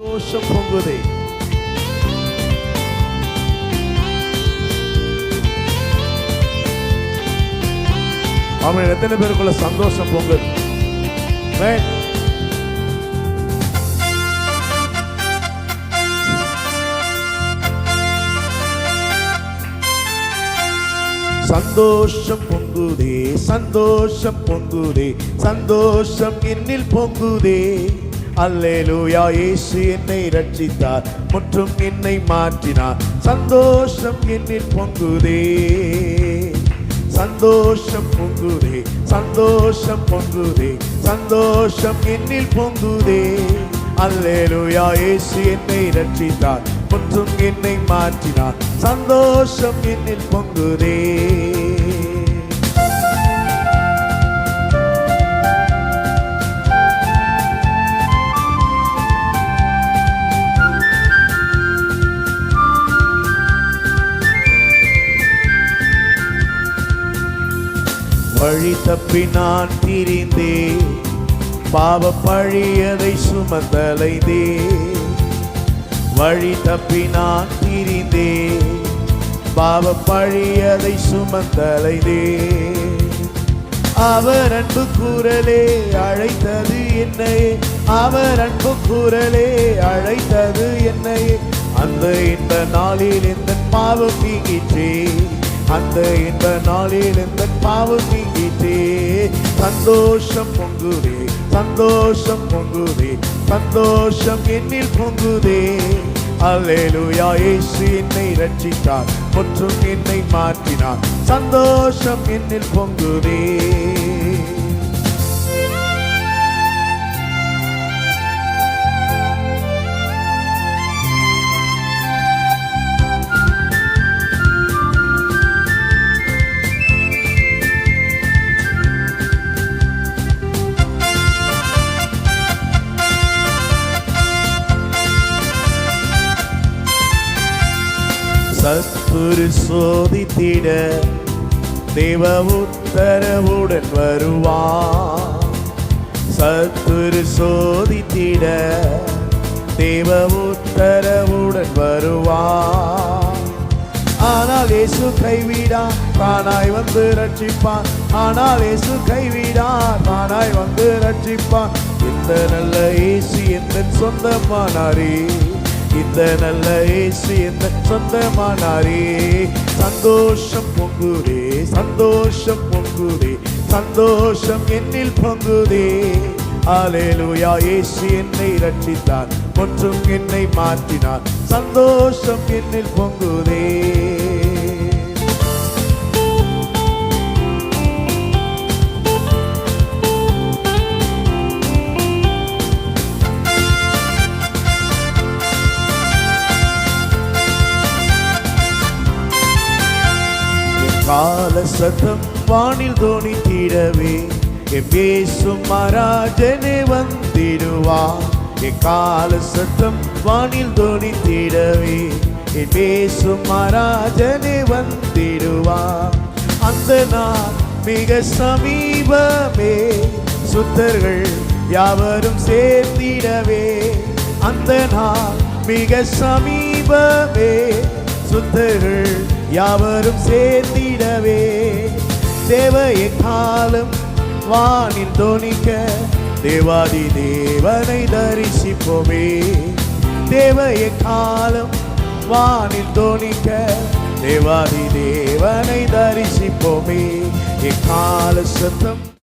சந்தோஷம் பொங்குதே. அவன் எத்தனை பேருக்குள்ள சந்தோஷம் பொங்குது? சந்தோஷம் பொங்குதே சந்தோஷம் பொங்குதே சந்தோஷம் என்னில் பொங்குதே. அல்லேலூயா இயேசு என்னை ரட்சித்தார் மற்றும் என்னை மாற்றினார். சந்தோஷம் என்னில் பொங்குதே சந்தோஷம் பொங்குதே சந்தோஷம் பொங்குதே சந்தோஷம் என்னில் பொங்குதே. அல்லேலூயா இயேசு என்னை ரட்சித்தார் மற்றும் என்னை மாற்றினார். சந்தோஷம் என்னில் பொங்குதே. வழி தப்பி நான் திரிந்தே பாவ பழியதை சுமந்தலைந்தே வழி தப்பி நான் திரிந்தே பாவ பழியதை சுமந்தலைந்தே அவர் அன்பு கூறலே அழைத்தது என்னையே. அவர் அன்பு கூறலே அழைத்தது என்னையே. அந்த இந்த நாளில் இந்த பாவம் நீங்கிற்றே. அந்த இந்த நாளில் இந்த பாவம் நீங்கிட்டே. சந்தோஷம் பொங்குதே சந்தோஷம் பொங்குதே சந்தோஷம் என்னில் பொங்குதே. அல்லேலூயா இயேசு என்னை ரட்சித்தார் மற்றும் என்னை மாற்றினார். சந்தோஷம் என்னில் பொங்குதே. சத்துரு சோதித்திட தேவ உத்தரவுடன் வருவா சத்துரு சோதித்திட தேவ உத்தரவுடன் வருவா ஆனால் இயேசு கைவிடா தானாய் வந்து ரட்சிப்பான் ஆனால் இயேசு கைவிடா தானாய் வந்து ரட்சிப்பான் இந்த நல்ல இயேசு எந்த சொந்தமானாரே. இந்த நல்ல இயேசு எந்த சொந்தமானாரே. சந்தோஷம் பொங்குதே சந்தோஷம் பொங்குதே சந்தோஷம் என்னில் பொங்குதே. ஆலேலுயா இயேசு என்னை ரட்சித்தார் ஒன்றும் என்னை மாற்றினார். சந்தோஷம் என்னில் பொங்குதே. கால சத்தம் வானில் தோணித்திடவே. என் பேசும் மகாராஜனே வந்திடுவா. என் கால சத்தம் வானில் தோணித்திடவே. என் பேசும் மகாராஜனே வந்திடுவா. அந்த நாள் மிக சமீபமே. சுத்தர்கள் யாவரும் சேர்த்திடவே. அந்த நாள் மிக சமீபமே. சுத்தர்கள் யாவரும் சேர்ந்திடவே தேவையை காலம் வானில் தோணிக்க தேவாதி தேவனை தரிசிப்போமே. தேவையை காலம் வானில் தோணிக்க தேவாதி தேவனை தரிசிப்போமே. எக்கால சத்தம்